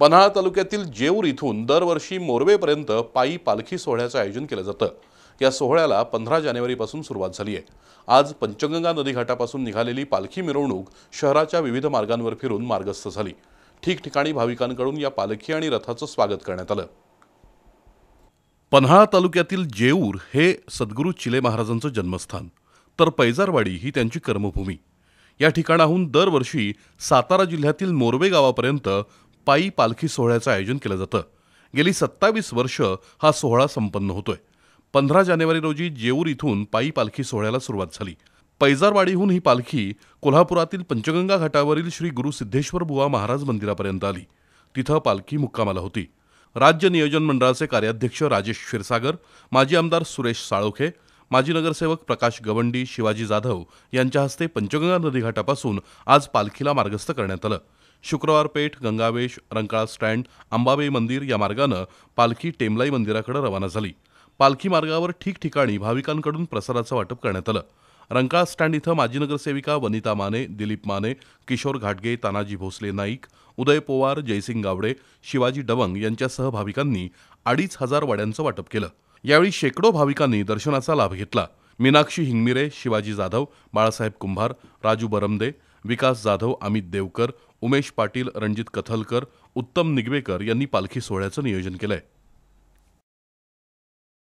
पन्हाळा तालुक्यातील जेऊर इथून दरवर्षी मोरवेपर्यंत पायी पालखी सोहळ्याचं आयोजन केलं जातं. या सोहळ्याला पंधरा जानेवारीपासून सुरुवात झाली आहे. आज पंचगंगा नदीघाटापासून निघालेली पालखी मिरवणूक शहराच्या विविध मार्गांवर फिरून मार्गस्थ झाली. ठिकठिकाणी भाविकांकडून या पालखी आणि रथाचं स्वागत करण्यात आलं. पन्हाळा तालुक्यातील जेऊर हे सद्गुरू चिले महाराजांचं जन्मस्थान. तर पैजारवाडी ही त्यांची कर्मभूमी. या ठिकाणाहून दरवर्षी सातारा जिल्ह्यातील मोरवे गावापर्यंत पायी पालखी सोहळ्याचं आयोजन केलं जातं. गेली सत्तावीस वर्ष हा सोहळा संपन्न होतोय. पंधरा जानेवारी रोजी जेऊर इथून पायी पालखी सोहळ्याला सुरुवात झाली. पैजारवाडीहून ही पालखी कोल्हापुरातील पंचगंगा घाटावरील श्री गुरु सिद्धेश्वर बुवा महाराज मंदिरापर्यंत आली. तिथं पालखी मुक्कामाला होती. राज्य नियोजन मंडळाचे कार्याध्यक्ष राजेश क्षीरसागर माजी आमदार सुरेश साळोखे माजी नगरसेवक प्रकाश गवंडी शिवाजी जाधव यांच्या हस्ते पंचगंगा नदीघाटापासून आज पालखीला मार्गस्थ करण्यात आलं. शुक्रवार पेठ गंगावेश रंकाळा स्टँड अंबाबाई मंदिर या मार्गानं पालखी टेमलाई मंदिराकडे रवाना झाली. पालखी मार्गावर ठिकठिकाणी भाविकांकडून प्रसादाचं वाटप करण्यात आलं. रंकाळा स्टँड इथं माजी नगरसेविका वनिता माने दिलीप माने किशोर घाटगे तानाजी भोसले नाईक उदय पोवार जयसिंग गावडे शिवाजी डवंग यांच्यासह भाविकांनी अडीच हजार वाड्यांचं वाटप केलं. यावेळी शेकडो भाविकांनी दर्शनाचा लाभ घेतला. मीनाक्षी हिंगमिरे शिवाजी जाधव बाळासाहेब कुंभार राजू बरमदे विकास जाधव अमित देवकर उमेश पाटील रणजित कथलकर उत्तम निगवेकर यांनी पालखी सोहळ्याचं नियोजन केलंय.